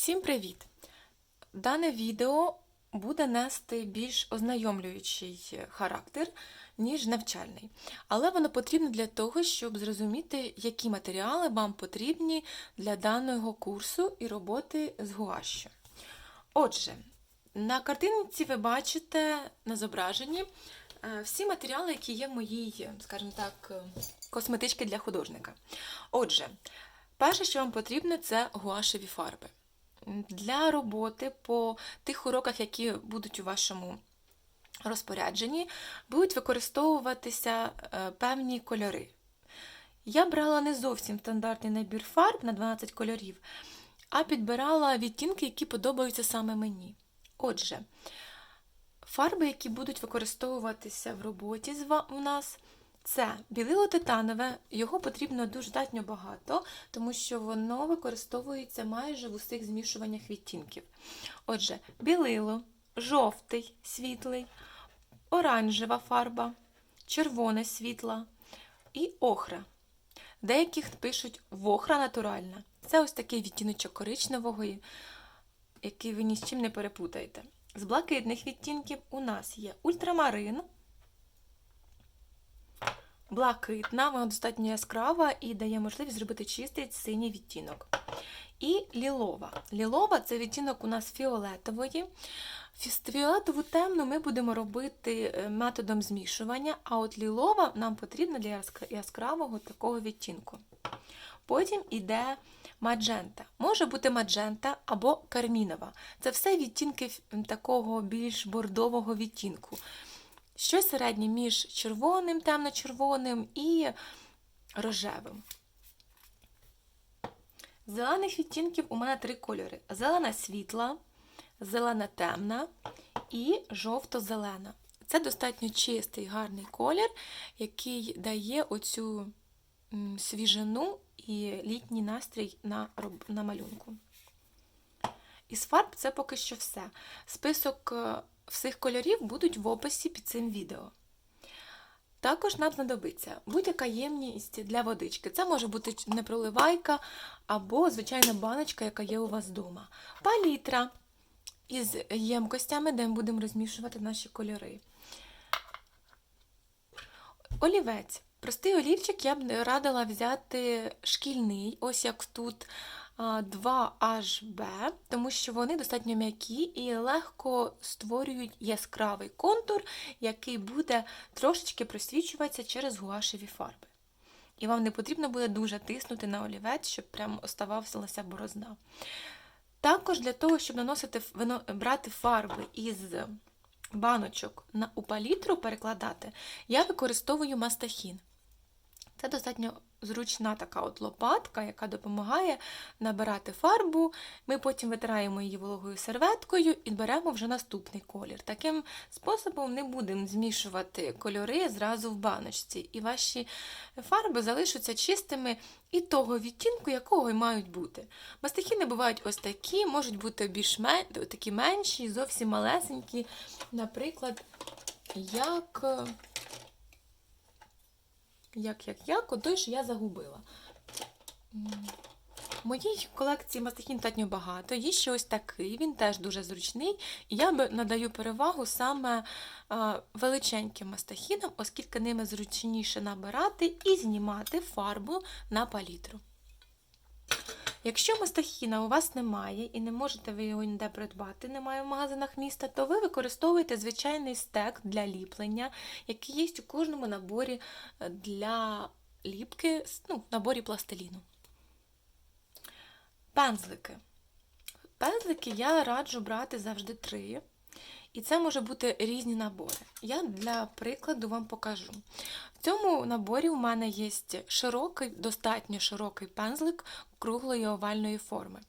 Всім привіт! Дане відео буде нести більш ознайомлюючий характер, ніж навчальний. Але воно потрібно для того, щоб зрозуміти, які матеріали вам потрібні для даного курсу і роботи з гуашю. Отже, на картинці ви бачите на зображенні е, всі матеріали, які є в моїй, скажімо так, е, косметичці для художника. Отже, перше, що вам потрібно, це гуашеві фарби. Для роботи по тих уроках, які будуть у вашому розпорядженні, будуть використовуватися е, певні кольори. Я брала не зовсім стандартний набір фарб на 12 кольорів, а підбирала відтінки, які подобаються саме мені. Отже, фарби, які будуть використовуватися в роботі у нас, це білило титанове, його потрібно достатньо багато, тому що воно використовується майже в усіх змішуваннях відтінків. Отже, білило, жовтий, світлий, оранжева фарба, червона світла і охра. Деяких пишуть вохра натуральна. Це ось такий відтіночок коричневого, який ви ні з чим не перепутаєте. З блакитних відтінків у нас є ультрамарин, блакитна, вона достатньо яскрава і дає можливість зробити чистий синій відтінок. І лілова. Лілова це відтінок у нас фіолетової. Фіолетову темну ми будемо робити е, методом змішування, а от лілова нам потрібна для яскравого такого відтінку. Потім іде маджента. Може бути маджента або кармінова. Це все відтінки такого більш бордового відтінку. Щось середнє між червоним, темно-червоним і рожевим. Зелених відтінків у мене три кольори: зелена світла, зелена темна і жовто-зелена. Це достатньо чистий, гарний колір, який дає оцю свіжину і літній настрій на, на малюнку. Із фарб це поки що все. Список е, всіх кольорів будуть в описі під цим відео. Також нам знадобиться будь-яка ємність для водички. Це може бути непроливайка або звичайна баночка, яка є у вас вдома. Палітра із ємкостями, де ми будемо розмішувати наші кольори. Олівець. Простий олівчик я б радила взяти шкільний, ось як тут 2HB, тому що вони достатньо м'які і легко створюють яскравий контур, який буде трошечки просвічуватися через гуашеві фарби. І вам не потрібно буде дуже тиснути на олівець, щоб прямо оставалася борозна. Також для того, щоб наносити брати фарби із баночок на у палітру перекладати, я використовую мастахін. Це достатньо зручна така от лопатка, яка допомагає набирати фарбу. Ми потім витираємо її вологою серветкою і беремо вже наступний колір. Таким способом не будемо змішувати кольори зразу в баночці, і ваші фарби залишаться чистими і того відтінку, якого й мають бути. Мастихіни бувають ось такі, можуть бути більш мен... такі менші, зовсім малесенькі. Наприклад, як. Як, як, як, той, що я загубила. В моїй колекції мастихін достатньо багато. Є ще ось такий, він теж дуже зручний. І я надаю перевагу саме величеньким мастахінам, оскільки ними зручніше набирати і знімати фарбу на палітру. Якщо мастахіна у вас немає і не можете ви його ніде придбати, немає в магазинах міста, то ви використовуєте звичайний стек для ліплення, який є у кожному наборі е, для ліпки, ну, наборі пластиліну. Пензлики. Пензлики я раджу брати завжди три. І це може бути різні набори. Я для прикладу вам покажу. В цьому наборі у мене є широкий, достатньо широкий пензлик круглої овальної форми.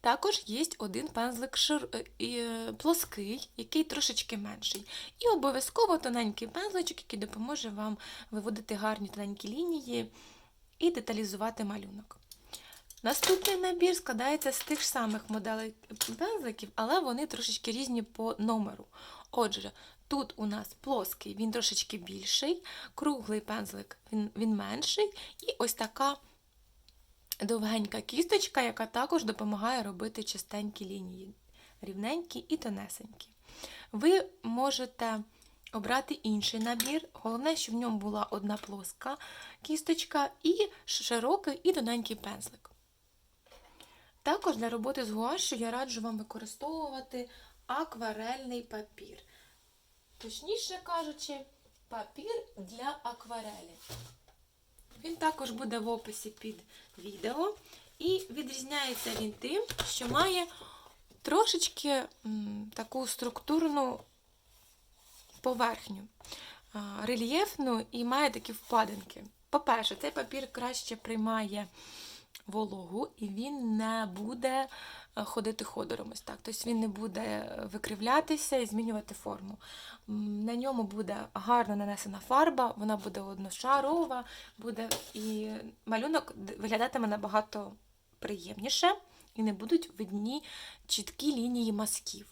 Також є один пензлик шир... е, і, е, плоский, який трошечки менший. І обов'язково тоненький пензличок, який допоможе вам виводити гарні тоненькі лінії і деталізувати малюнок. Наступний набір складається з тих самих моделей пензликів, але вони трошечки різні по номеру. Отже, тут у нас плоский, він трошечки більший, круглий пензлик він, він менший, і ось така довгенька кісточка, яка також допомагає робити чистенькі лінії, рівненькі і тонесенькі. Ви можете обрати інший набір. Головне, щоб в ньому була одна плоска кісточка і широкий і тоненький пензлик. Також для роботи з гуашю я раджу вам використовувати акварельний папір. Точніше кажучи, папір для акварелі. Він також буде в описі під відео. І відрізняється він тим, що має трошечки таку структурну поверхню, рельєфну і має такі впадинки. По-перше, цей папір краще приймає вологу, і він не буде е, ходити ходором. Так. Тобто він не буде викривлятися і змінювати форму. На ньому буде гарно нанесена фарба, вона буде одношарова, буде і малюнок виглядатиме набагато приємніше і не будуть видні чіткі лінії мазків.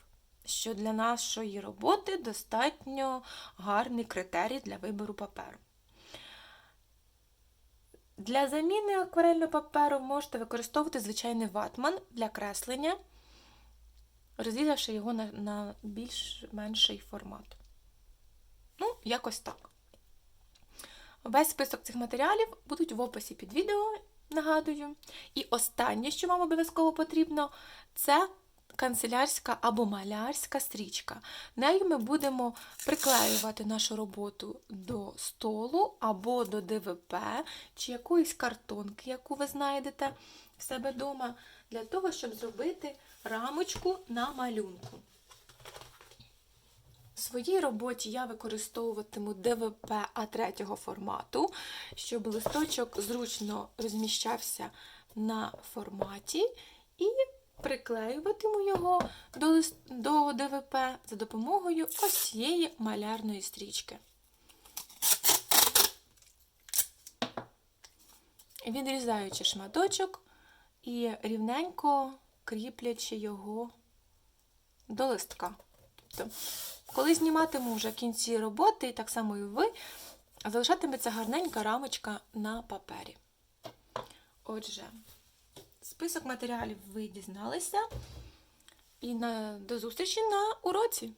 Що для нашої роботи достатньо гарний критерій для вибору паперу. Для заміни акварельного паперу можете використовувати звичайний ватман для креслення, розрізавши його на, на більш-менший формат. Ну, якось так. Весь список цих матеріалів будуть в описі під відео, нагадую. І останнє, що вам обов'язково потрібно, це канцелярська або малярська стрічка. Нею ми будемо приклеювати нашу роботу до столу або до ДВП, чи якоїсь картонки, яку ви знайдете в себе вдома, для того, щоб зробити рамочку на малюнку. В своїй роботі я використовуватиму ДВП А3 формату, щоб листочок зручно розміщався на форматі, і приклеюватиму його до, лист... до ДВП за допомогою ось цієї малярної стрічки. Відрізаючи шматочок і рівненько кріплячи його до листка. Тобто, коли зніматиму вже кінці роботи, так само і ви, залишатиметься гарненька рамочка на папері. Отже, список матеріалів ви дізналися. І на, до зустрічі на уроці!